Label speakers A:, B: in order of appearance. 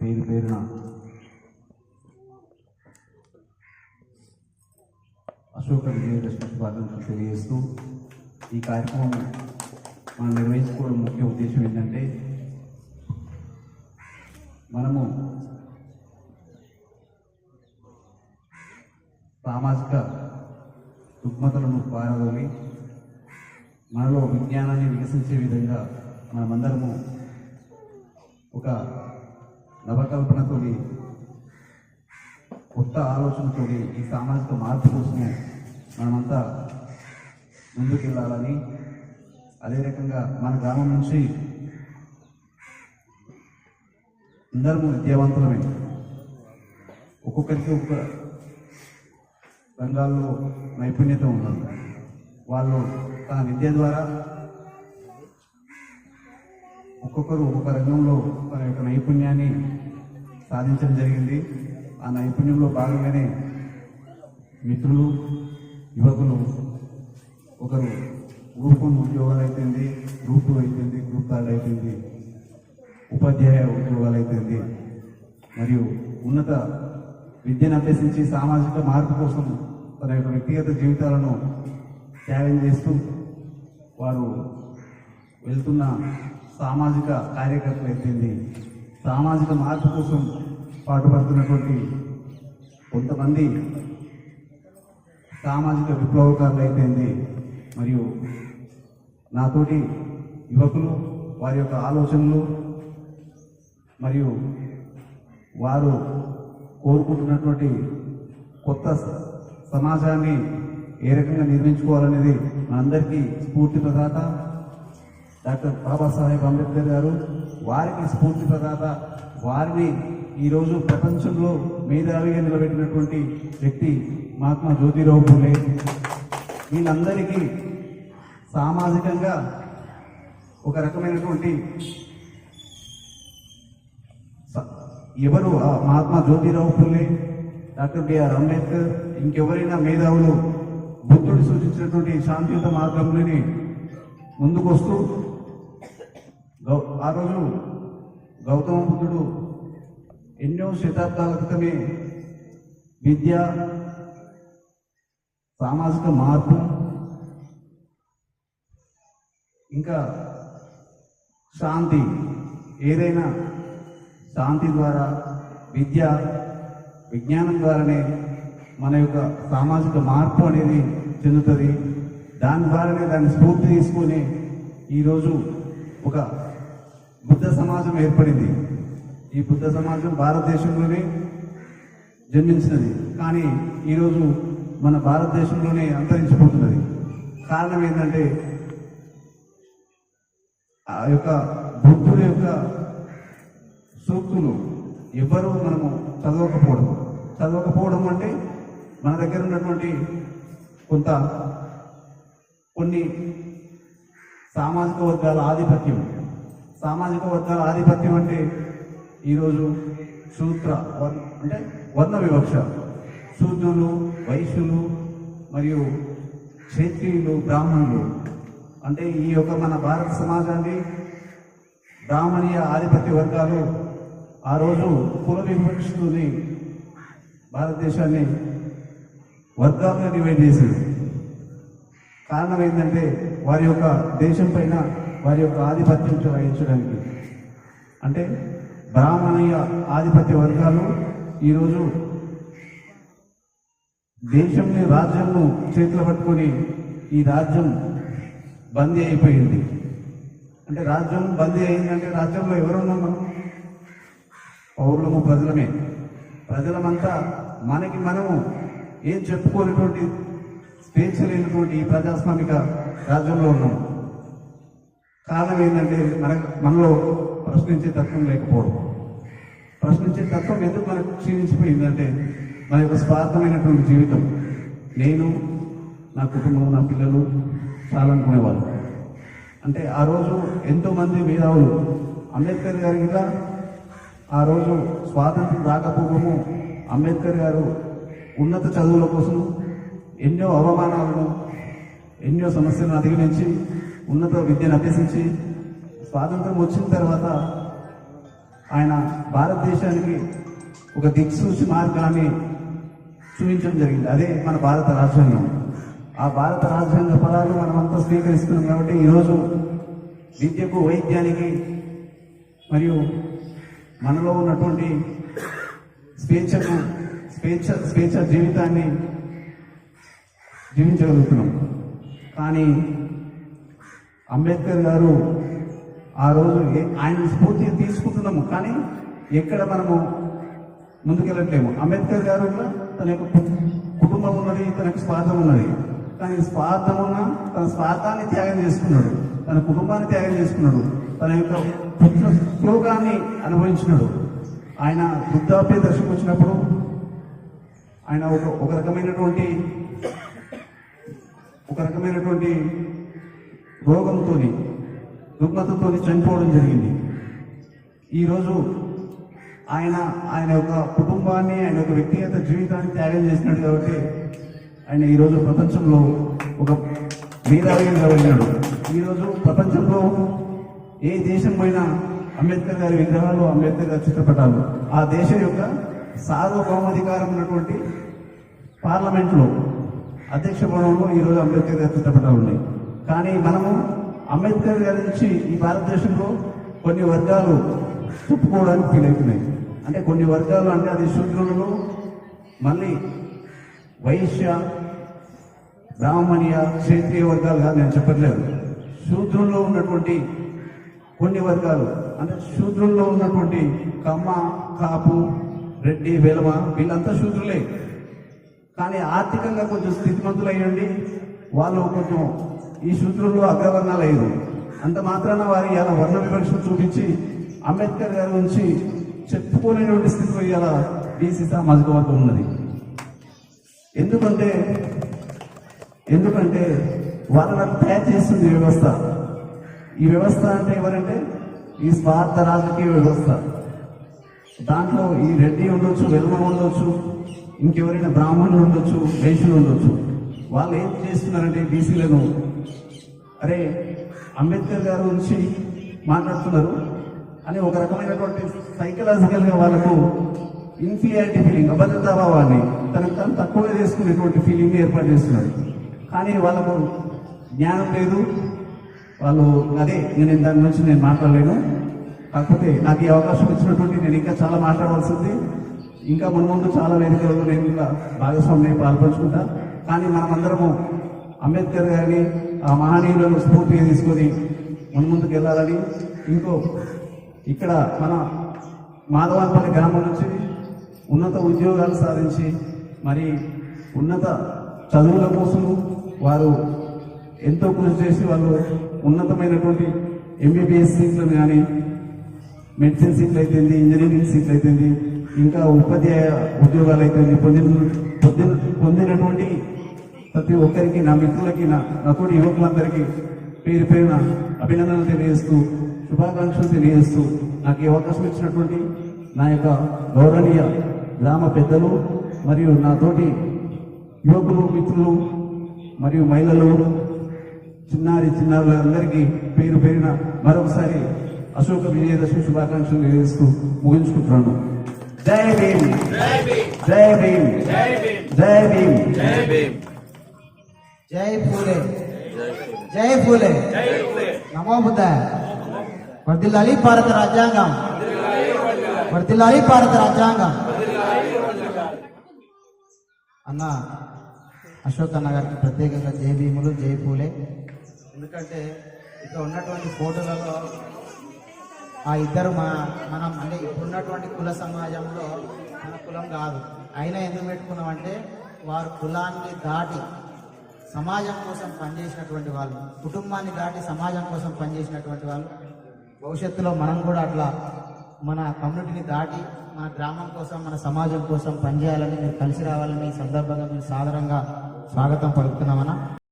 A: పేరు పేరున అశోక విజయదశమి శుభాకాంక్షలు తెలియజేస్తూ ఈ కార్యక్రమం మనం నిర్వహించుకోవడం ముఖ్య ఉద్దేశం ఏంటంటే మనము సామాజిక రుగ్మతలను పారదోలి మనలో విజ్ఞానాన్ని వికసించే విధంగా మనమందరము ఒక నవకల్పనతోని కొత్త ఆలోచనతో ఈ సామాజిక మార్పు కోసమే మనమంతా ముందుకు వెళ్ళాలని అదే రకంగా మన గ్రామం నుంచి అందరము విద్యావంతులమే. ఒక్కొక్కరికి ఒక్కొక్క రంగాల్లో నైపుణ్యత ఉన్నది. వాళ్ళు తన విద్య ద్వారా ఒక్కొక్కరు ఒక్కొక్క రంగంలో తన యొక్క నైపుణ్యాన్ని సాధించడం జరిగింది. ఆ నైపుణ్యంలో భాగంగానే మిత్రులు యువకులు ఒకరు గ్రూప్ వన్ ఉద్యోగాలు అయిపోయింది గ్రూప్ టూ అయిపోయింది గ్రూప్ థర్డ్ అయిపోయింది ఉపాధ్యాయ ఉద్యోగాలు అయిపోయింది మరియు ఉన్నత విద్యను అభ్యసించి సామాజిక మార్పు కోసం తన యొక్క వ్యక్తిగత జీవితాలను త్యాగం చేస్తూ వారు వెళ్తున్న సామాజిక కార్యకర్తలు ఎత్తింది సామాజిక మార్పు కోసం పాటుపడుతున్నటువంటి కొంతమంది సామాజిక విప్లవకారులు అయిపోయింది మరియు నాతోటి యువకులు వారి యొక్క ఆలోచనలు మరియు వారు కోరుకుంటున్నటువంటి కొత్త సమాజాన్ని ఏ రకంగా నిర్మించుకోవాలనేది మనందరికీ స్ఫూర్తి ప్రదాత. డాక్టర్ బాబాసాహెబ్ అంబేద్కర్ గారు వారికి స్ఫూర్తి ప్రదాత వారిని ఈరోజు ప్రపంచంలో మేధావిగా నిలబెట్టినటువంటి వ్యక్తి మహాత్మా జ్యోతిరావు పూలే. వీళ్ళందరికీ సామాజికంగా ఒక రకమైనటువంటి ఎవరు మహాత్మా జ్యోతిరావు ఫుల్లే డాక్టర్ బిఆర్ అంబేద్కర్ ఇంకెవరైనా మేధావులు బుద్ధుడు సూచించినటువంటి శాంతియుత మార్గంలోనే ముందుకొస్తూ గౌ ఆ రోజు గౌతమ బుద్ధుడు ఎన్నో శతాబ్దాల క్రితమే విద్య సామాజిక మార్పు ఇంకా శాంతి ఏదైనా శాంతి ద్వారా విద్య విజ్ఞానం ద్వారానే మన యొక్క సామాజిక మార్పు అనేది చెందుతుంది. దాని ద్వారానే దాన్ని స్ఫూర్తి తీసుకొని ఈరోజు ఒక బుద్ధ సమాజం ఏర్పడింది. ఈ బుద్ధ సమాజం భారతదేశంలోనే జన్మించినది. కానీ ఈరోజు మన భారతదేశంలోనే అంతరించిపోతున్నది. కారణం ఏంటంటే ఆ యొక్క బుద్ధుడి యొక్క సూక్తులు ఎవరు మనము చదవకపోవడం. చదవకపోవడం అంటే మన దగ్గర ఉన్నటువంటి కొంత కొన్ని సామాజిక వర్గాల ఆధిపత్యం. సామాజిక వర్గాల ఆధిపత్యం అంటే ఈరోజు శూద్ర వర్ణ అంటే వర్ణ వివక్ష. శూద్రులు వైశ్యులు మరియు క్షేత్రియులు బ్రాహ్మణులు. అంటే ఈ యొక్క మన భారత సమాజాన్ని బ్రాహ్మణీయ ఆధిపత్య వర్గాలు ఆ రోజు కుల వివక్షతోని భారతదేశాన్ని వర్గాలుగా డివైడ్ చేసింది. కారణం ఏంటంటే వారి యొక్క దేశం పైన వారి యొక్క ఆధిపత్యం వహించడానికి అంటే బ్రాహ్మణీయ ఆధిపత్య వర్గాలు ఈరోజు దేశంని రాజ్యంను చేతిలో పట్టుకొని ఈ రాజ్యం బందీ అయిపోయింది. అంటే రాజ్యం బందీ అయిందంటే రాజ్యంలో ఎవరున్నాం మనం? పౌరులము ప్రజలమే. ప్రజలమంతా మనకి మనము ఏం చెప్పుకోనటువంటి స్వేచ్ఛ లేనటువంటి ఈ ప్రజాస్వామిక రాజ్యంలో ఉన్నాం. కారణం ఏంటంటే మన మనలో ప్రశ్నించే తత్వం లేకపోవడం. ప్రశ్నించే తత్వం ఎందుకు మనకు క్షీణించిపోయిందంటే మన యొక్క స్వార్థమైనటువంటి జీవితం. నేను నా కుటుంబం నా పిల్లలు చాలా అనుకునేవాళ్ళు. అంటే ఆ రోజు ఎంతోమంది మేధావులు అంబేద్కర్ గారి ఇలా ఆ రోజు స్వాతంత్రం రాకపోవడము అంబేద్కర్ గారు ఉన్నత చదువుల కోసం ఎన్నో అవమానాలను ఎన్నో సమస్యలను అధిగమించి ఉన్నత విద్యను అభ్యసించి స్వాతంత్రం వచ్చిన తర్వాత ఆయన భారతదేశానికి ఒక దిక్సూచి మార్గాన్ని చూపించడం జరిగింది. అదే మన భారత రాజ్యాంగం. ఆ భారత రాజ్యాంగ పదాలు మనమంతా స్వీకరిస్తున్నాం కాబట్టి ఈరోజు విద్యకు వైద్యానికి మరియు మనలో ఉన్నటువంటి స్వేచ్ఛకు స్వేచ్ఛ స్వేచ్ఛ జీవితాన్ని జీవించగలుగుతున్నాం. కానీ అంబేద్కర్ గారు ఆ రోజు ఆయన స్ఫూర్తి తీసుకుంటున్నాము కానీ ఎక్కడ మనము ముందుకెళ్ళట్లేము. అంబేద్కర్ గారు తన యొక్క కుటుంబం ఉన్నది తనకు స్వార్థం ఉన్నది. కానీ స్వార్థం ఉన్న తన స్వార్థాన్ని త్యాగం చేసుకున్నాడు. తన కుటుంబాన్ని త్యాగం చేసుకున్నాడు. తన యొక్క పుత్ర శ్లోకాన్ని అనుభవించినాడు. ఆయన వృద్ధాప్య దశకు వచ్చినప్పుడు ఆయన ఒక ఒక రకమైనటువంటి ఒక రకమైనటువంటి రోగంతో రుగ్మతతో చనిపోవడం జరిగింది. ఈరోజు ఆయన ఆయన యొక్క కుటుంబాన్ని ఆయన యొక్క వ్యక్తిగత జీవితాన్ని త్యాగం చేసినాడు కాబట్టి ఆయన ఈరోజు ప్రపంచంలో ఒక మేధావిగా వెళ్ళాడు ఈరోజు ప్రపంచంలో ఏ దేశం పోయినా అంబేద్కర్ గారి విగ్రహాలు అంబేద్కర్ గారి చిత్రపటాలు ఆ దేశం యొక్క సార్వభౌమాధికారం ఉన్నటువంటి పార్లమెంట్లో అధ్యక్ష భవనంలో ఈరోజు అంబేద్కర్ గారి చిత్రపటాలు ఉన్నాయి. కానీ మనము అంబేద్కర్ గారి నుంచి ఈ భారతదేశంలో కొన్ని వర్గాలు చెప్పుకోవడానికి ఫీల్ అవుతున్నాయి. అంటే కొన్ని వర్గాలు అంటే అది శూద్రులను మళ్ళీ వైశ్య బ్రాహ్మణీయ క్షేత్రీయ వర్గాలు కాదు నేను చెప్పట్లేదు. శూద్రుల్లో ఉన్నటువంటి కొన్ని వర్గాలు అంటే శూద్రుల్లో ఉన్నటువంటి కమ్మ కాపు రెడ్డి వెలమ వీళ్ళంతా శూద్రులే. కానీ ఆర్థికంగా కొంచెం స్థితిమంతులు అయ్యండి వాళ్ళు కొంచెం ఈ శూద్రుల్లో అగ్రవర్ణాలు అయ్యారు. అంత మాత్రాన వారి ఇలా వర్ణ వివక్ష చూపించి అంబేద్కర్ గారి నుంచి చెప్పుకోలేనటువంటి స్థితిలో ఇలా బీసీ సామాజిక వర్గం ఉన్నది. ఎందుకంటే ఎందుకంటే వాళ్ళని తయారు చేస్తుంది ఈ వ్యవస్థ ఈ వ్యవస్థ అంటే ఎవరంటే ఈ స్వార్థ రాజకీయ వ్యవస్థ. దాంట్లో ఈ రెడ్డి ఉండొచ్చు వెల్మ ఉండొచ్చు ఇంకెవరైనా బ్రాహ్మణులు ఉండొచ్చు వేషులు ఉండొచ్చు. వాళ్ళు ఏం చేస్తున్నారంటే బీసీలను అరే అంబేద్కర్ గారి గురించి మాట్లాడుతున్నారు. అని ఒక రకమైనటువంటి సైకలాజికల్గా వాళ్ళకు ఇన్ఫీరియారిటీ ఫీలింగ్ అభద్రతాభావాన్ని తనకు తను తక్కువగా చేసుకునేటువంటి ఫీలింగ్ ఏర్పాటు చేస్తున్నారు. కానీ వాళ్ళకు జ్ఞానం లేదు. వాళ్ళు అదే నేను దాని గురించి నేను మాట్లాడలేను. కాకపోతే నాకు ఈ అవకాశం ఇచ్చినటువంటి నేను ఇంకా చాలా మాట్లాడవలసింది. ఇంకా మన ముందు చాలా వేదికలలో నేను ఇంకా భాగస్వామ్యం పాల్పంచుకుంటా. కానీ మనమందరము అంబేద్కర్ గారిని ఆ మహనీయులను స్ఫూర్తిగా తీసుకొని ముందుకు వెళ్ళాలని ఇంకో ఇక్కడ మన మాధవాన్పల్లి గ్రామం నుంచి ఉన్నత ఉద్యోగాలు సాధించి మరి ఉన్నత చదువుల కోసం వారు ఎంతో కృషి చేసి వాళ్ళు ఉన్నతమైనటువంటి ఎంబీబీఎస్ సీట్లను కానీ మెడిసిన్ సీట్లు అయితేంది ఇంజనీరింగ్ సీట్లు అయితేంది ఇంకా ఉపాధ్యాయ ఉద్యోగాలు అయితేంది పొందిన పొందిన పొందినటువంటి ప్రతి ఒక్కరికి నా మిత్రులకి నా నాతోటి యువకులందరికీ పేరు పేరున అభినందనలు తెలియజేస్తూ శుభాకాంక్షలు తెలియజేస్తూ నాకు ఈ అవకాశం ఇచ్చినటువంటి నా యొక్క గౌరవనీయ గ్రామ పెద్దలు మరియు నాతోటి యువకులు మిత్రులు మరియు మహిళలు చిన్నారి చిన్నారులందరికీ పేరు పేరున మరొకసారి అశోక విజయదశమి శుభాకాంక్షలు తెలియజేస్తూ ముగించుకుంటున్నాను. జై భీమ్! జై భీమ్! జై భీమ్!
B: జై ఫూలే జై ఫూలే నమో బుద్ధాయ వర్దిల్లాలి భారత రాజ్యాంగం. వర్దిల్లాలి భారత రాజ్యాంగం. అన్న అశోక్ అన్న గారికి ప్రత్యేకంగా జై భీములు జై పూలే. ఎందుకంటే ఇక్కడ ఉన్నటువంటి ఫోటోలలో ఆ ఇద్దరు మా మనం అంటే ఇప్పుడున్నటువంటి కుల సమాజంలో మన కులం కాదు. అయినా ఎందుకు పెట్టుకున్నామంటే వారు కులాన్ని దాటి సమాజం కోసం పనిచేసినటువంటి వాళ్ళు కుటుంబాన్ని దాటి సమాజం కోసం పనిచేసినటువంటి వాళ్ళు భవిష్యత్తులో మనం కూడా అట్లా మన కమ్యూనిటీని దాటి మన గ్రామం కోసం మన సమాజం కోసం పనిచేయాలని మీరు కలిసి రావాలని ఈ సందర్భంగా మీరు సాధారణంగా స్వాగతం పలుకుతున్నామన్నా.